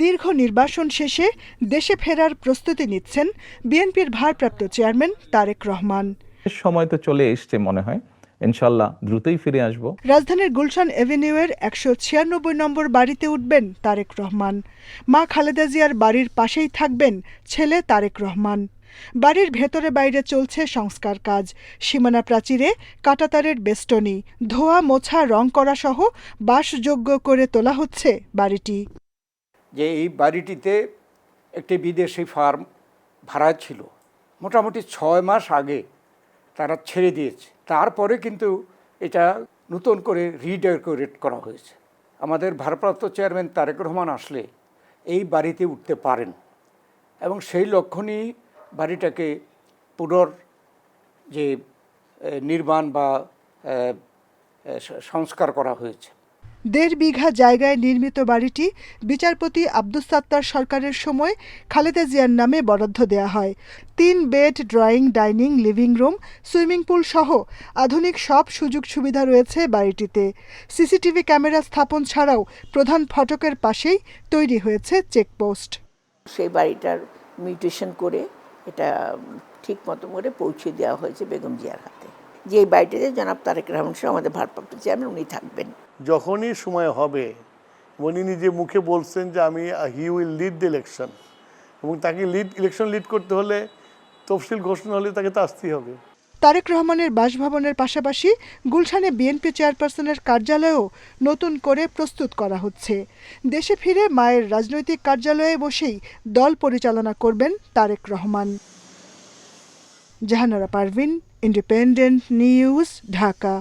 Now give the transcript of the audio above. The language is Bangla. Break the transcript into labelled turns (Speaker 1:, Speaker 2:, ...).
Speaker 1: দীর্ঘ নির্বাসন শেষে দেশে ফেরার প্রস্তুতি নিচ্ছেন বিএনপির ভারপ্রাপ্ত চেয়ারম্যান তারেক রহমান।
Speaker 2: সময় তো চলে এসছে মনে হয়। ইনশাল্লাহ দ্রুতই ফিরে আসব।
Speaker 1: রাজধানীর গুলশান এভিনিউয়ের একশো ছিয়ানব্বই নম্বর বাড়িতে উঠবেন তারেক রহমান। মা খালেদা জিয়ার বাড়ির পাশেই থাকবেন ছেলে তারেক রহমান। বাড়ির ভেতরে বাইরে চলছে সংস্কার কাজ। সীমানা প্রাচীরে কাটাতারের বেষ্টনী, ধোয়া মোছা রং করা সহ বাসযোগ্য করে তোলা হচ্ছে বাড়িটি।
Speaker 3: যে এই বাড়িটিতে একটি বিদেশি ফার্ম ভাড়া ছিল, মোটামুটি ছয় মাস আগে তারা ছেড়ে দিয়েছে। তারপরে কিন্তু এটা নতুন করে রিডেকোরেট করা হয়েছে। আমাদের ভারপ্রাপ্ত চেয়ারম্যান তারেক রহমান আসলে এই বাড়িতে উঠতে পারেন এবং সেই লক্ষণেই বাড়িটাকে পুনর যে নির্মাণ বা সংস্কার করা হয়েছে।
Speaker 1: দেড় বিঘা জায়গায় নির্মিত বাড়িটি বিচারপতি আব্দুস সাত্তার সরকারের সময় খালেদা জিয়ার নামে বরাদ্দ দেওয়া হয়। তিন bed drawing dining living room swimming pool সহ আধুনিক সব সুযোগ সুবিধা রয়েছে বাড়িটিতে। সিসিটিভি ক্যামেরা স্থাপন ছাড়াও প্রধান ফটকের পাশেই তৈরি হয়েছে চেকপোস্ট।
Speaker 4: সেই বাড়িটার মিউটেশন করে এটা ঠিক মতো করে পৌঁছে দেওয়া হয়েছে বেগম জিয়ার হাতে। যে বাড়িটাতে জনাব তারেক রহমান সাহেব আমাদের ভারপ্রাপ্ত চেয়ারম্যান উনি থাকবেন।
Speaker 5: যখনই সময় হবে, উনি নিজে মুখে বলছেন যে আমি he will lead the election এবং তাকে লিড ইলেকশন লিড করতে হলে তফসিল ঘোষণা হলে তাকে তো আসতেই হবে।
Speaker 1: তারেক রহমানের বাসভবনের পাশাপাশি গুলশানে বিএনপি চেয়ারপারসনের কার্যালয়ও নতুন করে প্রস্তুত করা হচ্ছে। দেশে ফিরে মায়ের রাজনৈতিক কার্যালয়ে বসেই দল পরিচালনা করবেন Tarique Rahman. Jahanara Parvin independent news Dhaka.